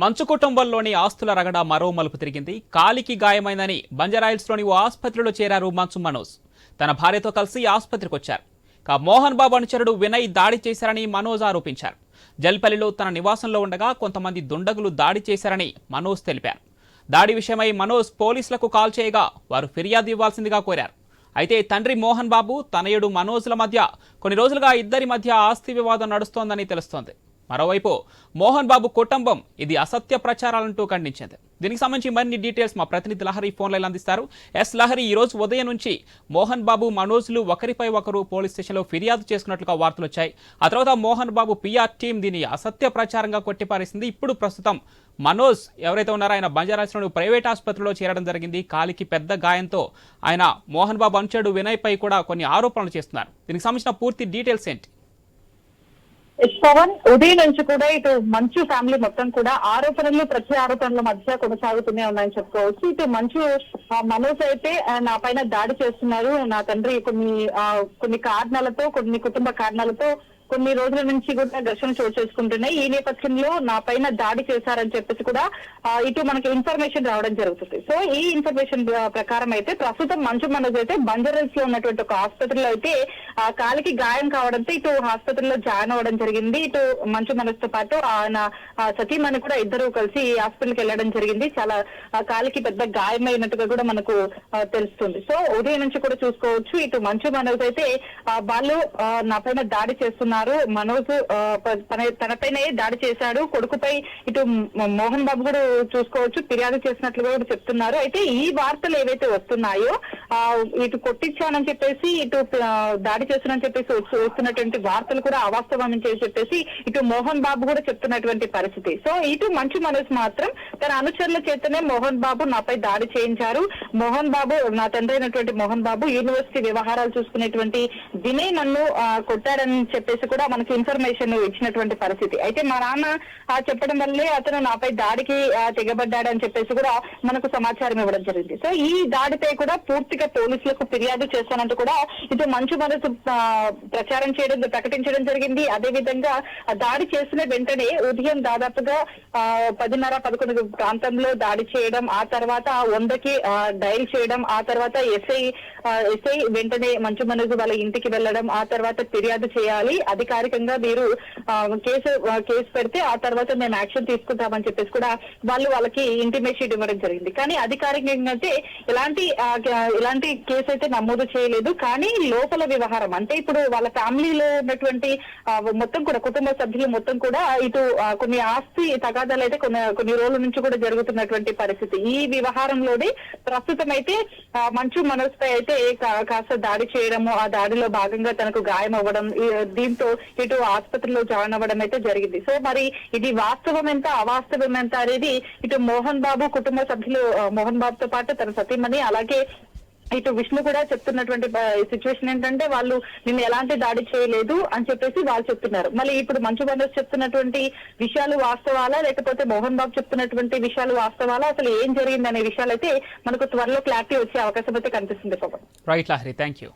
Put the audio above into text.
మంచు కుటుంబంలోని ఆస్తుల రగడ మరో మలుపు తిరిగింది. కాలికి గాయమైందని బంజారాయిల్స్లోని ఓ ఆసుపత్రిలో చేరారు మంచు మనోజ్. తన భార్యతో కలిసి ఆసుపత్రికి వచ్చారు కా మోహన్ బాబు అనుచరుడు వినయ్ దాడి చేశారని మనోజ్ ఆరోపించారు. జల్పల్లిలో తన నివాసంలో ఉండగా కొంతమంది దుండగులు దాడి చేశారని మనోజ్ తెలిపారు. దాడి విషయమై మనోజ్ పోలీసులకు కాల్ చేయగా వారు ఫిర్యాదు ఇవ్వాల్సిందిగా కోరారు. అయితే తండ్రి మోహన్ బాబు తనయుడు మనోజ్ల మధ్య కొన్ని రోజులుగా ఇద్దరి మధ్య ఆస్తి వివాదం నడుస్తోందని తెలుస్తోంది. మరోవైపు మోహన్ బాబు కుటుంబం ఇది అసత్య ప్రచారాలంటూ ఖండించింది. దీనికి సంబంధించి మరిన్ని డీటెయిల్స్ మా ప్రతినిధి లహరి ఫోన్లైన్ అందిస్తారు. ఎస్ లహరి ఈ రోజు ఉదయం నుంచి మోహన్ బాబు మనోజ్లు ఒకరిపై ఒకరు పోలీస్ స్టేషన్లో ఫిర్యాదు చేసుకున్నట్లుగా వార్తలు వచ్చాయి. ఆ తర్వాత మోహన్ బాబు పిఆర్ టీం దీన్ని అసత్య ప్రచారంగా కొట్టిపారేసింది. ఇప్పుడు ప్రస్తుతం మనోజ్ ఎవరైతే ఉన్నారో ఆయన బంజారాస్లోని ప్రైవేట్ ఆసుపత్రిలో చేరడం జరిగింది. కాలికి పెద్ద గాయంతో ఆయన మోహన్ బాబు అనుచరుడు వినయ్ పై కూడా కొన్ని ఆరోపణలు చేస్తున్నారు. దీనికి సంబంధించిన పూర్తి డీటెయిల్స్ ఏంటి? ఎస్ పవన్ ఉదయం నుంచి కూడా ఇటు మంచు ఫ్యామిలీ మొత్తం కూడా ఆరోపణలు ప్రతి ఆరోపణల మధ్య కొనసాగుతూనే ఉన్నాయని చెప్పుకోవచ్చు. ఇటు మంచు మనోజ్ అయితే నా పైన దాడి చేస్తున్నారు. నా తండ్రి కొన్ని ఆ, కొన్ని కారణాలతో కొన్ని కుటుంబ కారణాలతో కొన్ని రోజుల నుంచి కూడా ఘర్షణ చోటు చేసుకుంటున్నాయి. ఈ నేపథ్యంలో నా పైన దాడి చేశారని చెప్పేసి కూడా ఇటు మనకి ఇన్ఫర్మేషన్ రావడం జరుగుతుంది. సో ఈ ఇన్ఫర్మేషన్ ప్రకారం అయితే ప్రస్తుతం మంచు మనోజ్ అయితే బంజారాస్లో ఉన్నటువంటి ఒక ఆసుపత్రిలో అయితే ఆ కాలికి గాయం కావడంతో ఇటు ఆసుపత్రిలో జాయిన్ అవ్వడం జరిగింది. ఇటు మంచు మనోజ్తో పాటు ఆయన సతీమణి కూడా ఇద్దరు కలిసి ఈ హాస్పిటల్కి వెళ్ళడం జరిగింది. చాలా కాలికి పెద్ద గాయమైనట్టుగా కూడా మనకు తెలుస్తుంది. సో ఉదయం నుంచి కూడా చూసుకోవచ్చు. ఇటు మంచు మనోజ్ అయితే వాళ్ళు ఆ, నా పైన దాడి చేస్తున్నారు మనోజ్ తనపైనే దాడి చేశాడు. కొడుకుపై ఇటు మోహన్ బాబు కూడా చూసుకోవచ్చు. ఫిర్యాదు చేసినట్లుగా కూడా చెప్తున్నారు. అయితే ఈ వార్తలు ఏవైతే వస్తున్నాయో ఇటు కొట్టించానని చెప్పేసి ఇటు దాడి చేస్తున్నానని చెప్పేసి వస్తున్నటువంటి వార్తలు కూడా అవాస్తవం అని చెప్పేసి ఇటు మోహన్ బాబు కూడా చెప్తున్నటువంటి పరిస్థితి. సో ఇటు మంచు మనోజ్ మాత్రం తన అనుచరుల చేతనే మోహన్ బాబు నాపై దాడి చేయించారు. మోహన్ బాబు నా తండ్రి అయినటువంటి మోహన్ బాబు యూనివర్సిటీ వ్యవహారాలు చూసుకునేటువంటి దినే నన్ను కొట్టాడని చెప్పేసి కూడా మనకి ఇన్ఫర్మేషన్ ఇచ్చినటువంటి పరిస్థితి. అయితే మా నాన్న ఆ, చెప్పడం వల్లే అతను నాపై దాడికి తెగబడ్డాడని చెప్పేసి కూడా మనకు సమాచారం ఇవ్వడం జరిగింది. సో ఈ దాడిపై కూడా పూర్తిగా పోలీసులకు ఫిర్యాదు చేశానంటూ కూడా ఇటు మంచు మనసు ప్రచారం చేయడం ప్రకటించడం జరిగింది. అదే విధంగా దాడి చేసిన వెంటనే ఉదయం దాదాపుగా పదిన్నర పదకొండు ప్రాంతంలో దాడి చేయడం ఆ తర్వాత వందకి డైల్ చేయడం ఆ తర్వాత ఎస్ఐ ఎస్ఐ వెంటనే మంచు మనసు వాళ్ళ ఇంటికి వెళ్ళడం ఆ తర్వాత ఫిర్యాదు చేయాలి. అధికారికంగా మీరు కేసు కేసు పెడితే ఆ తర్వాత మేము యాక్షన్ తీసుకుంటామని చెప్పేసి కూడా వాళ్ళు వాళ్ళకి ఇంటిమేషన్ ఇవ్వడం జరిగింది. కానీ అధికారికంగా అయితే ఎలాంటి ఆ, కేసు అయితే నమోదు చేయలేదు. కానీ లోపల వ్యవహారం అంటే ఇప్పుడు వాళ్ళ ఫ్యామిలీలో ఉన్నటువంటి మొత్తం కూడా కుటుంబ సభ్యులు మొత్తం కూడా ఇటు కొన్ని ఆస్తి తగాదాలు అయితే కొన్ని కొన్ని రోజుల నుంచి కూడా జరుగుతున్నటువంటి పరిస్థితి. ఈ వ్యవహారంలోనే ప్రస్తుతం అయితే మంచు మనోజ్ పై అయితే కాస్త దాడి చేయడము ఆ దాడిలో భాగంగా తనకు గాయం అవ్వడం దీంతో ఇటు ఆసుపత్రిలో జాయిన్ అవ్వడం అయితే జరిగింది. సో మరి ఇది వాస్తవం ఎంత అవాస్తవం ఎంత అనేది ఇటు మోహన్ బాబు కుటుంబ సభ్యులు మోహన్ బాబుతో పాటు తన సతీమణి అలాగే ఇటు విష్ణు కూడా చెప్తున్నటువంటి సిచ్యువేషన్ ఏంటంటే వాళ్ళు నిన్ను ఎలాంటి దాడి చేయలేదు అని చెప్పేసి వాళ్ళు చెప్తున్నారు. మళ్ళీ ఇప్పుడు మంచు బందోస్ చెప్తున్నటువంటి విషయాలు వాస్తవాలా? లేకపోతే మోహన్ బాబు చెప్తున్నటువంటి విషయాలు వాస్తవాలా? అసలు ఏం జరిగింది అనే విషయాలు అయితే మనకు త్వరలో క్లారిటీ వచ్చే అవకాశం అయితే కనిపిస్తుంది Pavan. Right Lahari thank you